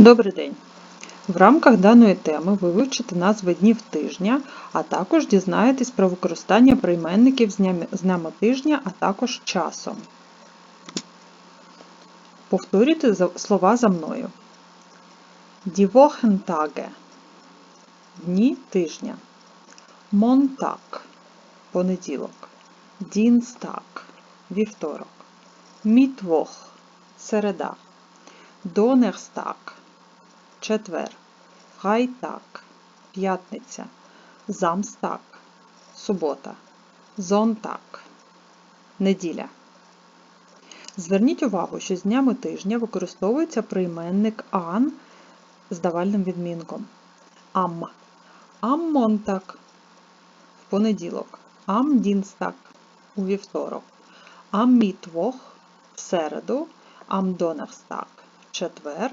Добрий день! В рамках даної теми ви вивчите назви днів тижня, а також дізнаєтесь про використання прийменників з днями- тижня, а також часом. Повторюйте слова за мною. Wochentage – дні тижня. Montag – понеділок. Dienstag – вівторок. Mittwoch – середа. Donnerstag – четвер. Freitag – п'ятниця. Samstag – субота. Sonntag – неділя. Зверніть увагу, що з днями тижня використовується прийменник an з давальним відмінком. Am Montag – в понеділок. Dienstag – у вівторок. Mittwoch – в середу. Am – в четвер.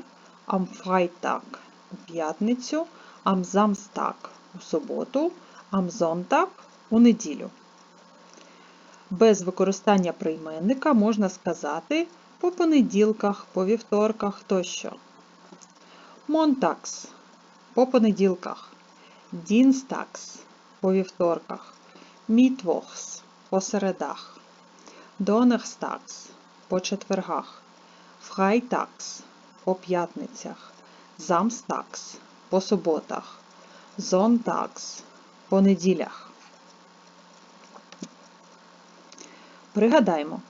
Freitag – у п'ятницю. Samstag – у суботу. Sonntag – у неділю. Без використання прийменника можна сказати по понеділках, по вівторках тощо. Montags – по понеділках. Dienstags – по вівторках. Mittwochs – по середах. Donnerstags – по четвергах. Freitags – по п'ятницях. Samstags – по суботах. Sonntags – по неділях. Пригадаймо,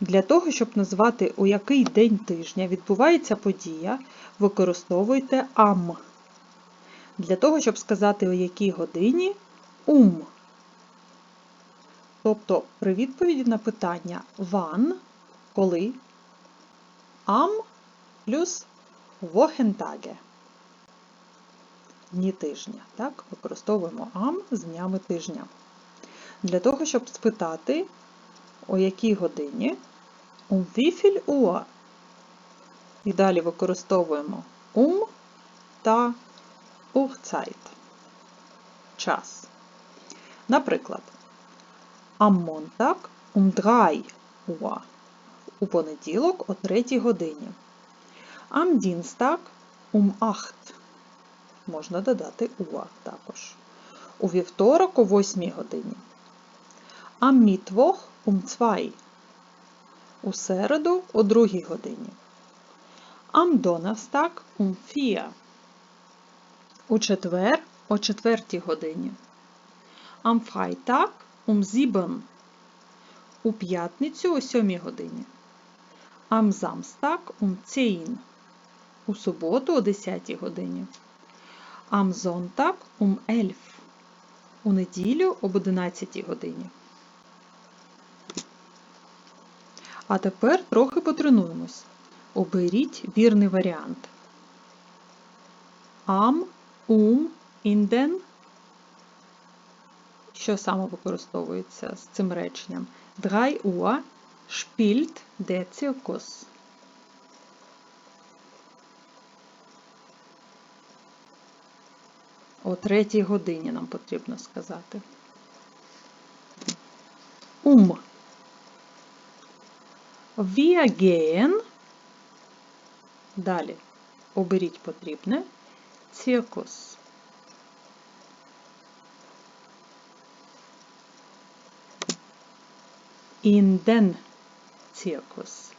для того, щоб назвати, у який день тижня відбувається подія, використовуйте am. Для того, щоб сказати, у якій годині ум. Тобто при відповіді на питання wann, коли, am плюс Wochentage. Дні тижня. Так? Використовуємо am з днями тижня. Для того, щоб спитати, о якій годині, um wie viel Uhr. І далі використовуємо um та Uhrzeit. Час. Наприклад, am Montag um 3 Uhr. У понеділок о 3 годині. Dienstag um 8. Можна додати Uhr також. У вівторок о 8 годині. Um 2. У середу о 2 годині. Um 4. У четвер о 4 годині. Um 7. У п'ятницю о 7 годині. Um 10. У суботу о 10 годині. Am Sonntag um 11. У неділю об 11 годині. А тепер трохи потренуємось. Оберіть вірний варіант. Am, um, den. Що саме використовується з цим реченням? 3 Uhr spielt der Zirkus. О третій годині нам потрібно сказати. Um. Wir gehen. Далі оберіть потрібне. Циркус. Den Circus.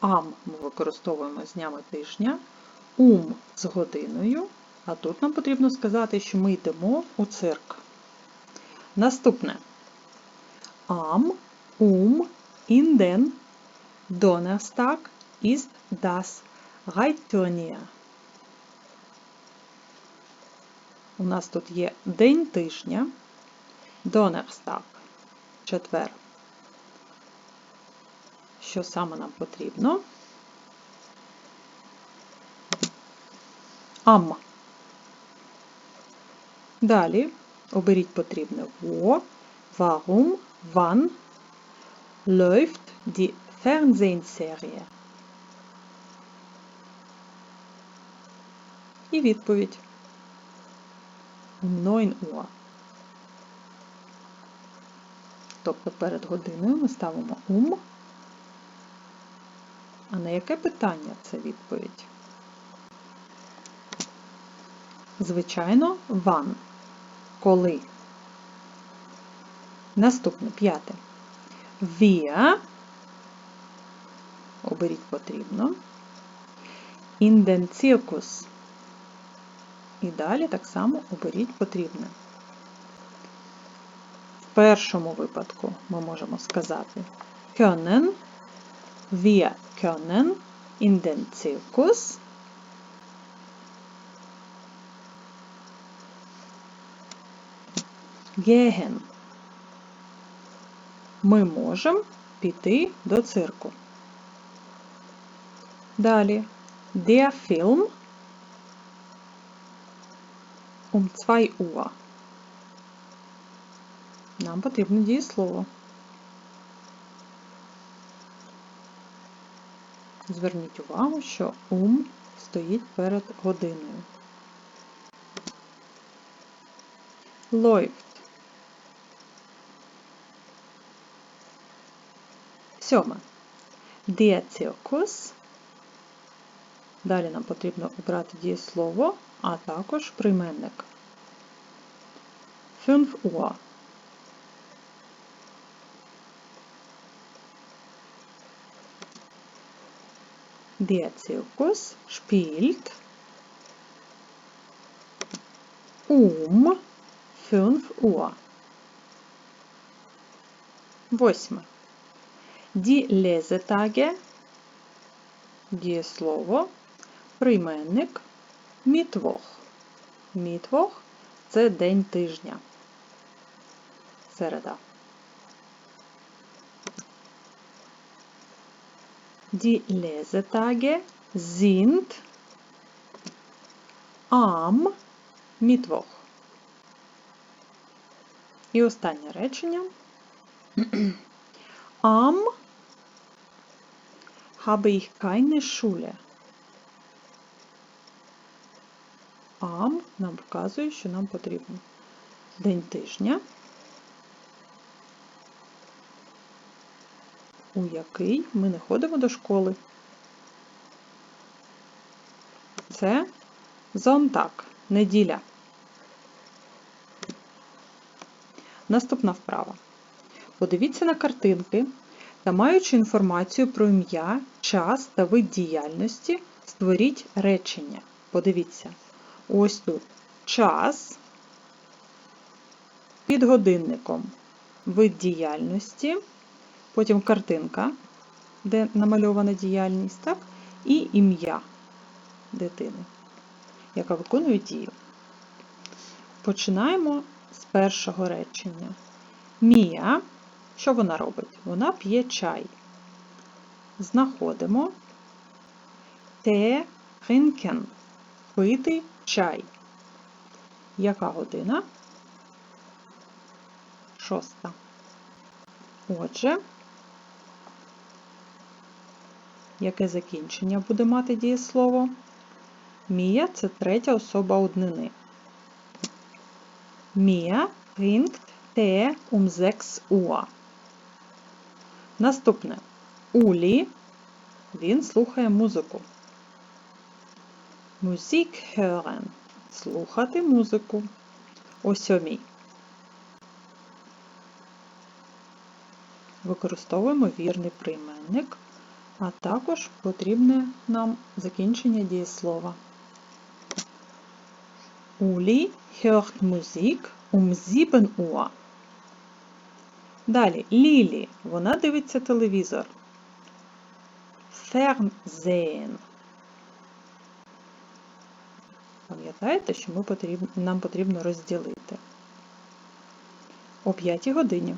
Am ми використовуємо з днями тижня. Um з годиною. А тут нам потрібно сказати, що ми йдемо у цирк. Наступне. Am, um, in den Donnerstag ist das Reitturnier. У нас тут є день тижня, Donnerstag, четвер. Що саме нам потрібно? Am. Далі оберіть потрібне wo, warum, wann läuft die Fernsehserie. І відповідь. Um 9 Uhr. Тобто перед годиною ми ставимо um. А на яке питання це відповідь? Звичайно, ван. Коли. Наступне п'яте. Wir. Оберіть потрібно. In den Zirkus. І далі так само оберіть потрібне. В першому випадку ми можемо сказати können, wir können in den Zirkus gehen. Ми можемо піти до цирку. Далі. Der Film um 2 Uhr. Нам потрібно дієслово. Зверніть увагу, що ум стоїть перед годиною. Läuft. Сьоме. Der Далі нам потрібно обрати дієслово, а також прийменник. 5 Uhr. Der Zirkus spielt um 5 Uhr. Восьме. Die Lesetage, дієслово, прийменник, мітвох. Мітвох – це день тижня. Середа. Die Lesetage sind am Mittwoch. І останнє речення. Am habe ich keine Schule. Am нам вказує, що нам потрібно день тижня, у який ми не ходимо до школи. Це зонтак, неділя. Наступна вправа. Подивіться на картинки та, маючи інформацію про ім'я, час та вид діяльності, створіть речення. Подивіться. Ось тут час під годинником, вид діяльності, потім картинка, де намальована діяльність, так? і ім'я дитини, яка виконує дію. Починаємо з першого речення. Мія, що вона робить? Вона п'є чай. Знаходимо те ринкен пити чай. Яка година? Шоста. Отже, яке закінчення буде мати дієслово? Мія це третя особа однини. Мія Tee um 6 Uhr. Наступне. Улі. Він слухає музику. Musik hören. Слухати музику. О сьомій. Використовуємо вірний прийменник, а також потрібне нам закінчення дієслова. Uli hört Musik um 7 Uhr. Далі Лілі. Вона дивиться телевізор. Fernsehen. Пам'ятаєте, що ми потрібно, нам потрібно розділити о 5 годині.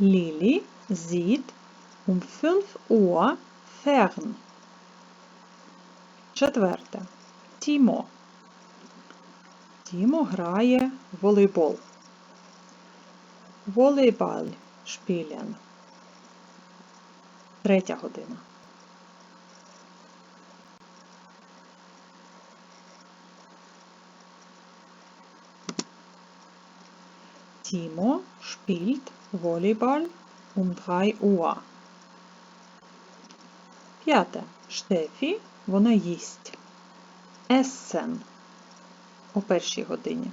Лілі sieht um 5 Uhr fern. Четверте. Тімо. Тімо грає волейбол. Волейбал шпілен. Третя година. Timo spielt Volleyball um 3 Uhr. П'яте. Штефі Вона їсть. Essen. О першій годині.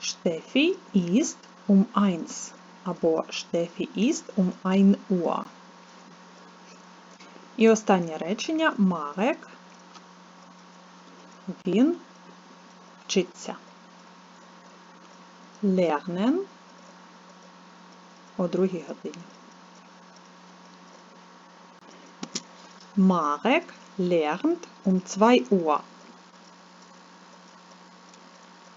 Steffi ist um eins. Або Steffi ist um ein Uhr. І останнє речення Марек. Він вчиться. Lernen о другій годині. Marek lernt um 2 Uhr.